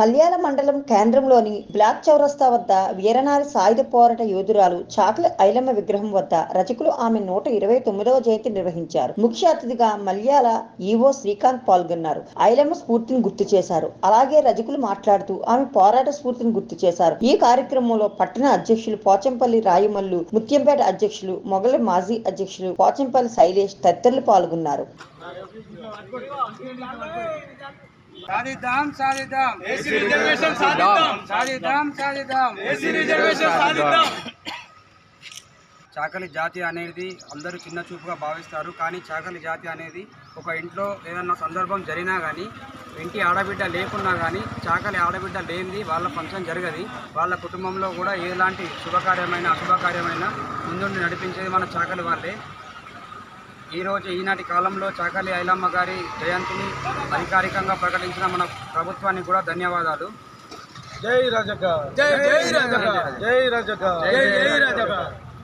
మల్యాల మండలం కేంద్రంలోని బ్లాక్ చౌరస్తా వద్ద వీరనారి సాయుధ పోరాట యోధురాలు చాకల ఐలమ్మ విగ్రహం వద్ద రచకులు ఆమె నూట ఇరవై తొమ్మిదవ జయంతి నిర్వహించారు. ముఖ్య అతిథిగా మల్యాల ఈవో శ్రీకాంత్ పాల్గొన్నారు. ఐలమ్మ స్ఫూర్తిని గుర్తు చేశారు. అలాగే రజకులు మాట్లాడుతూ ఆమె పోరాట స్ఫూర్తిని గుర్తు చేశారు. ఈ కార్యక్రమంలో పట్టణ అధ్యక్షులు పోచంపల్లి రాయమల్లు ముత్యంపేట అధ్యక్షులు మొగలి మాజీ అధ్యక్షులు పోచంపల్లి శైలేష్ తదితరులు పాల్గొన్నారు. సాధిద్దాం సాధిద్దాం. ఏసీ రిజర్వేషన్ సాధిద్దాం. సాధిద్దాం సాధిద్దాం. ఏసీ రిజర్వేషన్ సాధిద్దాం. చాకలి జాతి అనేది అందరూ చిన్న చూపుగా భావిస్తారు కానీ చాకలి జాతి అనేది ఒక ఇంట్లో ఏదన్నా సందర్భం జరిగినా కానీ ఇంటి ఆడబిడ్డ లేకున్నా కానీ చాకలి ఆడబిడ్డ లేనిది వాళ్ళ ఫంక్షన్ జరగది. వాళ్ళ కుటుంబంలో కూడా ఎలాంటి శుభకార్యమైన అశుభకార్యమైన ముందుండి నడిపించేది మన చాకలి వాళ్ళే. ఈరోజు ఈనాటి కాలంలో చాకలి ఐలమ్మ గారి జయంతిని అధికారికంగా ప్రకటించిన మన ప్రభుత్వానికి కూడా ధన్యవాదాలు జై రజక జై జై రజక జై రజక జై జై రజక